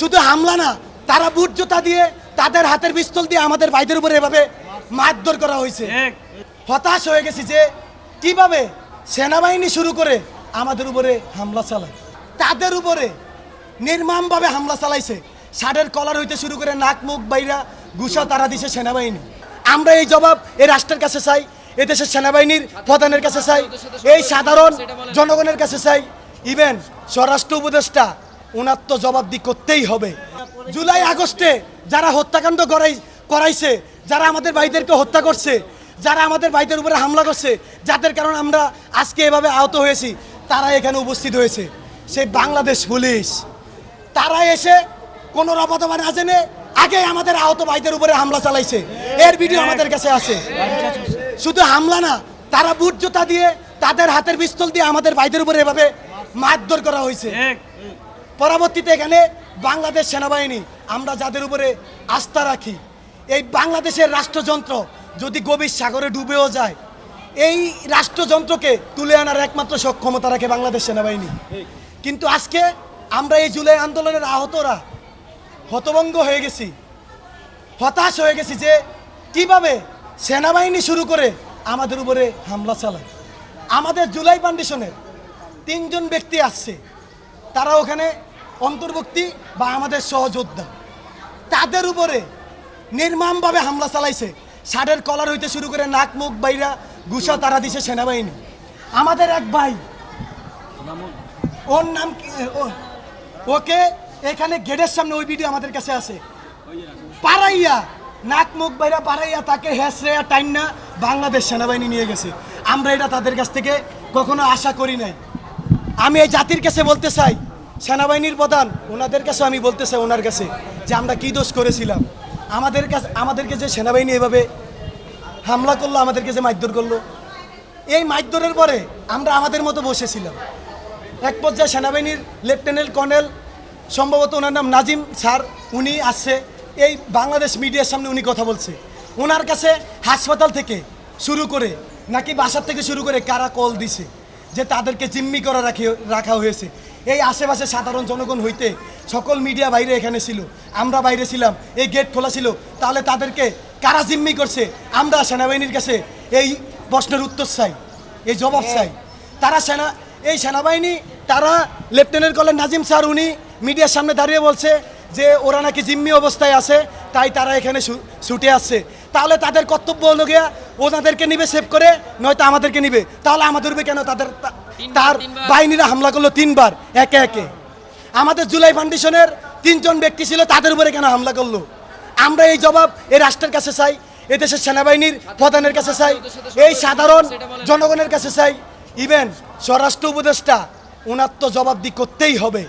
শুধু হামলা না তারা বুট জোতা দিয়ে তাদের হাতের পিস্তল দিয়ে আমাদের ভাইদের উপরে এভাবে মারধর করা হয়েছে। হতাশ হয়ে গেছি যে কীভাবে সেনাবাহিনী শুরু করে আমাদের উপরে হামলা চালায়। তাদের উপরে নির্মমভাবে হামলা চালাইছে। ষাটের কলার হইতে শুরু করে নাক মুখ বাইরা গুসা তারা দিছে সেনাবাহিনী। আমরা এই জবাব এই রাষ্ট্রের কাছে চাই এ দেশের সেনাবাহিনীর প্রধানের কাছে চাই এই সাধারণ জনগণের কাছে চাই। ইভেন স্বরাষ্ট্র উপদেষ্টা তো জবাবদি করতেই হবে। জুলাই, আগস্টে যারা হত্যাকাণ্ড করাই করাইছে, যারা আমাদের ভাইদেরকে হত্যা করছে, যারা আমাদের ভাইদের উপরে হামলা করছে, যাদের কারণে আমরা আজকে এভাবে আহত হয়েছি তারা এখানে উপস্থিত হয়েছে। সেই বাংলাদেশ পুলিশ। তারা এসে কোনো রবতবা না জেনে আগে আমাদের আহত ভাইদের উপরে হামলা চালাইছে। এর ভিডিও আমাদের কাছে আছে। শুধু হামলা না, তারা বুট দিয়ে তাদের হাতের পিস্তল দিয়ে আমাদের ভাইদের উপরে এভাবে মারধর করা হয়েছে। পরবর্তীতে এখানে বাংলাদেশ সেনাবাহিনী, আমরা যাদের উপরে আস্থা রাখি, এই বাংলাদেশের রাষ্ট্রযন্ত্র যদি গভীর সাগরে ডুবেও যায়, এই রাষ্ট্রযন্ত্রকে তুলে আনার একমাত্র সক্ষমতা রাখে বাংলাদেশ সেনাবাহিনী। কিন্তু আজকে আমরা এই জুলাই আন্দোলনের আহতরা হতভঙ্গ হয়ে গেছি, হতাশ হয়ে গেছি যে কীভাবে সেনাবাহিনী শুরু করে আমাদের উপরে হামলা চালায়। আমাদের জুলাই ফাউন্ডেশনের তিনজন ব্যক্তি আসছে, তারা ওখানে অন্তর্ভুক্তি বা আমাদের সহযোদ্ধা। তাদের উপরে নির্মমভাবে হামলা চালাইছে। ষাটের কলার হইতে শুরু করে নাক, মুখ বাইরা গুসা তারা দিছে সেনাবাহিনী। আমাদের এক ভাই, ওর নাম ওকে এখানে গেটের সামনে ওই ভিডিও আমাদের কাছে আছে। পারাইয়া, নাক, মুখ বাইরা পারাইয়া তাকে হেসরেয়া টাইম না বাংলাদেশ সেনাবাহিনী নিয়ে গেছে। আমরা এটা তাদের কাছ থেকে কখনো আশা করি নাই। আমি এই জাতির কাছে বলতে চাই সেনাবাহিনীর প্রধান, ওনাদের কাছে আমি বলতে চাই, ওনার কাছে, যে আমরা কী দোষ করেছিলাম? আমাদের কাছে, আমাদেরকে যে সেনাবাহিনী এভাবে হামলা করল, আমাদেরকে যে মারধর করল, এই মারধরের পরে আমরা আমাদের মতো বসেছিলাম। এক পর্যায়ে সেনাবাহিনীর লেফটেন্যান্ট কর্নেল, সম্ভবত ওনার নাম নাজিম স্যার, উনি আসছে, এই বাংলাদেশ মিডিয়ার সামনে উনি কথা বলছে। ওনার কাছে হাসপাতাল থেকে শুরু করে, নাকি বাসার থেকে শুরু করে কারা কল দিছে, যে তাদেরকে জিম্মি করা রাখি, রাখা হয়েছে। এই আশেপাশে সাধারণ জনগণ হইতে সকল মিডিয়া বাইরে এখানে ছিল আমরা বাইরে ছিলাম এই গেট খোলা ছিল তাহলে তাদেরকে কারা জিম্মি করছে? আমরা সেনাবাহিনীর কাছে এই প্রশ্নের উত্তর চাই এই জবাব চাই। তারা সেনা এই সেনাবাহিনী তারা লেফটেন্যান্ট কর্নেল নাজিম স্যার উনি মিডিয়ার সামনে দাঁড়িয়ে বলছে যে ওরা নাকি জিম্মি অবস্থায় আছে তাই তারা এখানে ছুটে আসছে। তাহলে তাদের কর্তব্য হলো গিয়া ওনাদেরকে নিবে সেভ করে নয়তো আমাদেরকে নিবে। তাহলে আমাদের কেন তাদের তার বাহিনীরা হামলা করল তিনবার একে একে। আমাদের জুলাই ফাউন্ডেশনের তিনজন ব্যক্তি ছিল তাদের উপরে কেন হামলা করল? আমরা এই জবাব এই রাষ্ট্রের কাছে চাই এদেশের সেনাবাহিনীর প্রধানের কাছে চাই এই সাধারণ জনগণের কাছে চাই। ইভেন স্বরাষ্ট্র উপদেষ্টা ওনার তো জবাবদি করতেই হবে।